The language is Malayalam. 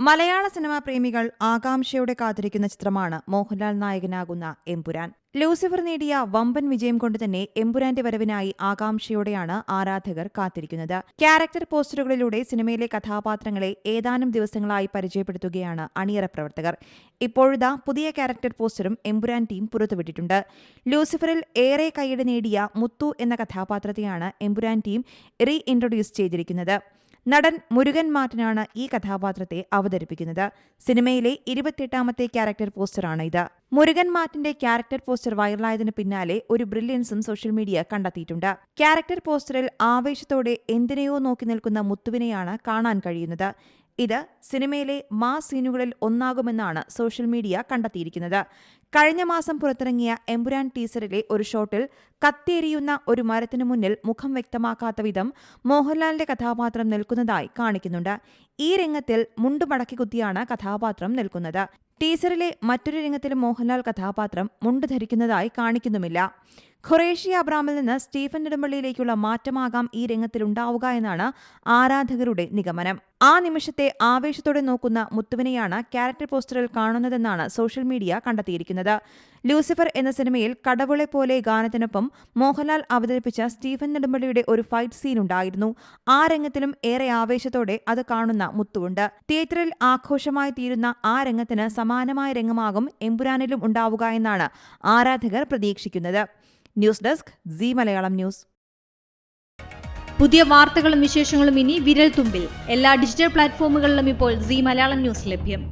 മലയാള സിനിമാ പ്രേമികൾ ആകാംക്ഷയോടെ കാത്തിരിക്കുന്ന ചിത്രമാണ് മോഹൻലാൽ നായകനാകുന്ന എമ്പുരാൻ. ലൂസിഫർ നേടിയ വമ്പൻ വിജയം കൊണ്ട് തന്നെ എമ്പുരാന്റെ വരവിനായി ആകാംക്ഷയോടെയാണ് ആരാധകർ കാത്തിരിക്കുന്നത്. ക്യാരക്ടർ പോസ്റ്ററുകളിലൂടെ സിനിമയിലെ കഥാപാത്രങ്ങളെ ഏതാനും ദിവസങ്ങളായി പരിചയപ്പെടുത്തുകയാണ് അണിയറ പ്രവർത്തകർ. ഇപ്പോഴിതാ പുതിയ ക്യാരക്ടർ പോസ്റ്ററും എമ്പുരാൻ ടീം പുറത്തുവിട്ടിട്ടുണ്ട്. ലൂസിഫറിൽ ഏറെ കൈയ്യടി നേടിയ മുത്തു എന്ന കഥാപാത്രത്തെയാണ് എമ്പുരാൻ ടീം റീ ഇൻട്രൊഡ്യൂസ് ചെയ്തിരിക്കുന്നത്. നടൻ മുരുകൻ മാറ്റനാണ് ഈ കഥാപാത്രത്തെ അവതരിപ്പിക്കുന്നത്. സിനിമയിലെ ഇരുപത്തിയെട്ടാമത്തെ ക്യാരക്ടർ പോസ്റ്ററാണ് ഇത്. മുരുകൻ മാറ്റിന്റെ ക്യാരക്ടർ പോസ്റ്റർ വൈറലായതിനു പിന്നാലെ ഒരു ബ്രില്യൻസും സോഷ്യൽ മീഡിയ കണ്ടെത്തിയിട്ടുണ്ട്. ക്യാരക്ടർ പോസ്റ്ററിൽ ആവേശത്തോടെ എന്തിനെയോ നോക്കി നിൽക്കുന്ന മുത്തുവിനെയാണ് കാണാൻ കഴിയുന്നത്. ഇത് സിനിമയിലെ മാസ് സീനുകളിൽ ഒന്നാകുമെന്നാണ് സോഷ്യൽ മീഡിയ കണ്ടെത്തിയിരിക്കുന്നത്. കഴിഞ്ഞ മാസം പുറത്തിറങ്ങിയ എമ്പുരാൻ ടീസറിലെ ഒരു ഷോട്ടിൽ കത്തിയെരിയുന്ന ഒരു മരത്തിനു മുന്നിൽ മുഖം വ്യക്തമാക്കാത്ത വിധം മോഹൻലാലിന്റെ കഥാപാത്രം നിൽക്കുന്നതായി കാണിക്കുന്നുണ്ട്. ഈ രംഗത്തിൽ മുണ്ടു മടക്കി കുത്തിയാണ് കഥാപാത്രം നിൽക്കുന്നത്. ടീസറിലെ മറ്റൊരു രംഗത്തിലും മോഹൻലാൽ കഥാപാത്രം മുണ്ട് ധരിക്കുന്നതായി കാണിക്കുന്നുമില്ല. ഖൊറേഷ്യ അബ്രാമിൽ നിന്ന് സ്റ്റീഫൻ നെടുമ്പള്ളിയിലേക്കുള്ള മാറ്റമാകാം ഈ രംഗത്തിലുണ്ടാവുക എന്നാണ് ആരാധകരുടെ നിഗമനം. ആ നിമിഷത്തെ ആവേശത്തോടെ നോക്കുന്ന മുത്തുവിനെയാണ് ക്യാരക്ടർ പോസ്റ്ററിൽ കാണുന്നതെന്നാണ് സോഷ്യൽ മീഡിയ കണ്ടെത്തിയിരിക്കുന്നത്. ലൂസിഫർ എന്ന സിനിമയിൽ കടവുളെ പോലെ ഗാനത്തിനൊപ്പം മോഹൻലാൽ അവതരിപ്പിച്ച സ്റ്റീഫൻ നെടുമ്പള്ളിയുടെ ഒരു ഫൈറ്റ് സീൻ ഉണ്ടായിരുന്നു. ആ രംഗത്തിലും ഏറെ ആവേശത്തോടെ അത് കാണുന്ന മുത്തുവുണ്ട്. തിയേറ്ററിൽ ആഘോഷമായി തീരുന്ന ആ രംഗത്തിന് സമാനമായ രംഗമാകും എമ്പുരാനിലും ഉണ്ടാവുക എന്നാണ് ആരാധകർ പ്രതീക്ഷിക്കുന്നത്. News desk C Malayalam news. പുതിയ വാർത്തകളും വിശേഷങ്ങളും ഇനി വിരൽ തുമ്പിൽ എല്ലാ ഡിജിറ്റൽ പ്ലാറ്റ്ഫോമുകളിലും ഇപ്പോൾ സി മലയാളം ന്യൂസ് ലഭ്യം.